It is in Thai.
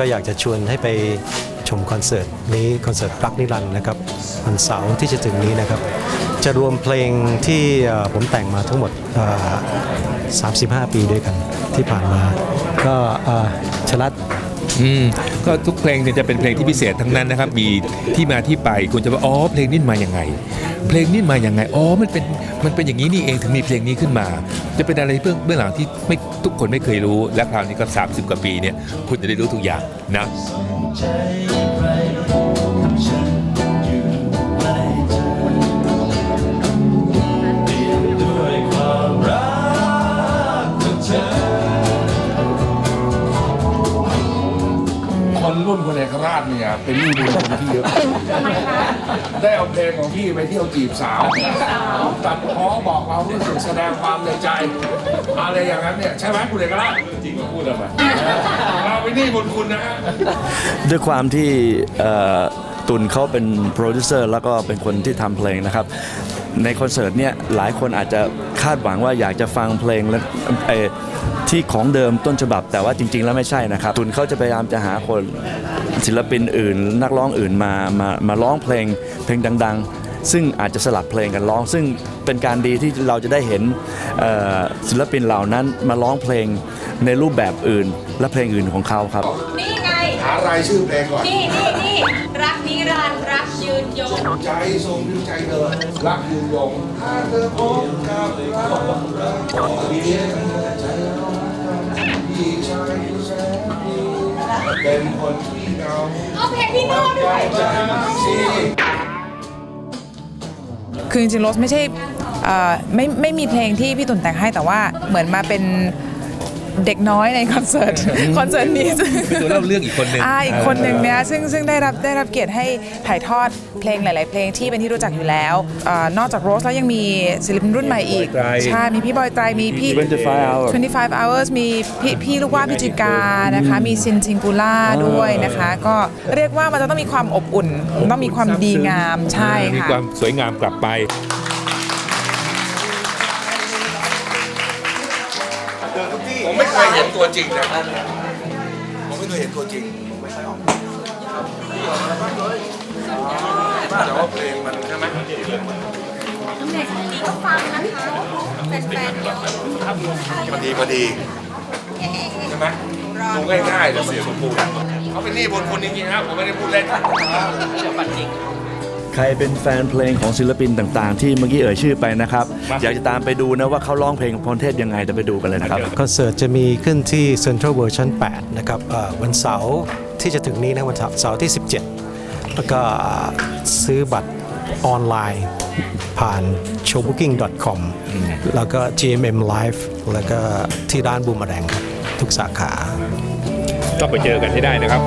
ก็อยากจะชวนให้ไปชมคอนเสิร์ตนี้คอนเสิร์ตรักนิรันดร์นะครับวันเสาร์ที่จะถึงนี้นะครับ จะรวมเพลงที่ผมแต่งมาทั้งหมด 35 ปีด้วยกันที่ผ่านมา ก็ชลัด อืมก็ทุกเพลงเนี่ยจะเป็นเพลงที่พิเศษทั้งนั้นนะครับ มีที่มาที่ไปคุณจะว่าอ๋อเพลงนี้มาอย่างไง เพลงนี้มาอย่างไงอ๋อมันเป็นมันเป็นอย่างนี้นี่เองถึงมีเพลงนี้ขึ้นมา จะเป็นอะไรเบื้องเบื้องหลังที่ไม่ทุกคนไม่เคยรู้ และคราวนี้ก็ 30 กว่าปีเนี่ยคุณจะได้รู้ทุกอย่างนะ อกราชเนี่ยเป็นหนี้บุญคุณพี่เยอะ ได้เอาเพลงของพี่ไปเที่ยวจีบสาว ตัดพ้อบอกความรู้สึกแสดงความในใจ อะไรอย่างนั้นเนี่ยใช่ไหมคุณเอกราชจริงมาพูดทำไมเราเป็นหนี้บุญคุณนะฮะ ด้วยความที่เอ่อตุนเขาเป็นโปรดิวเซอร์แล้วก็เป็นคนที่ทำเพลงนะครับ ในคอนเสิร์ตเนี่ยหลายคนอาจจะคาดหวังว่าอยากจะฟังเพลงและเอ่อ ที่ของเดิมต้นฉบับ แต่ว่าจริง ๆ แล้วไม่ใช่นะครับตุนเขาจะพยายามจะหาคนศิลปินอื่น นักร้องอื่นมามามาร้องเพลงเพลงดัง ๆ ซึ่งอาจจะสลับเพลงกันร้อง ซึ่งเป็นการดีที่เราจะได้เห็นเอ่อศิลปินเหล่านั้นมาร้องเพลงในรูปแบบอื่น และเพลงอื่นของเขาครับ นี่ไงหารายชื่อเพลงก่อน นี่นี่นี่รักนิรันดร์รักยืนยง ใจทรงพิวใจเธอรักยืนยงถ้าเธอพบกับรักรัก คนที่เหงาเอาเพลงพี่โน่ด้วยใจสิคือจริงๆโรสไม่ใช่เอ่อไม่ไม่มีเพลงที่พี่ตุ่นแต่งให้แต่ว่าเหมือนมาเป็น เด็กน้อยในคอนเสิร์ตคอนเสิร์ตนี้ซึ่งเป็นตัวเล่าเรื่องอีกคนหนึ่งอ่าอีกคนหนึ่งเนี่ยซึ่งซึ่งได้รับได้รับเกียรติให้ถ่ายทอดเพลงหลาย ๆ เพลงที่เป็นที่รู้จักอยู่แล้วเออนอกจากโรสแล้วยังมีศิลปินรุ่นใหม่อีกบอยไตรใช่มีพี่บอยไตรมีพี่25 hours 25 hours มีพี่พี่ลูกว่าพิจิกานะคะมีซินซิงกูล่าด้วยนะคะ ก็เรียกว่ามันจะต้องมีความอบอุ่น ต้องมีความดีงามใช่มีค่ะความสวยงามกลับไป เคยเห็นตัวจริงนะผมไม่เคยเห็นตัวจริงแต่ว่าเพลงมันใช่ไหมเด็กนี้ก็ฟังนะคะแฟนๆเยอะพอดีพอดีใช่ไหมดูง่ายๆแต่เสียงสมบูรณ์เขาเป็นหนี้บุญคุณจริงๆครับผมไม่ได้พูดเล่น ใครเป็นแฟนเพลงของศิลปินต่างๆ ที่เมื่อกี้เอ่ยชื่อไปนะครับ อยากจะตามไปดูนะว่าเขาร้องเพลงพรเทพยังไงจะไปดูกันเลยนะครับ คอนเสิร์ตจะมีขึ้นที่ Central Version 8นะครับเอ่อวันเสาร์ที่จะถึงนี้นะวันเสาร์เสาร์ที่ 17 แล้วก็ซื้อบัตรออนไลน์ ผ่าน showbooking.com แล้วก็ GMM Live แล้วก็ที่ร้านบูมแดงครับทุกสาขา ก็ไปเจอกันให้ได้นะครับ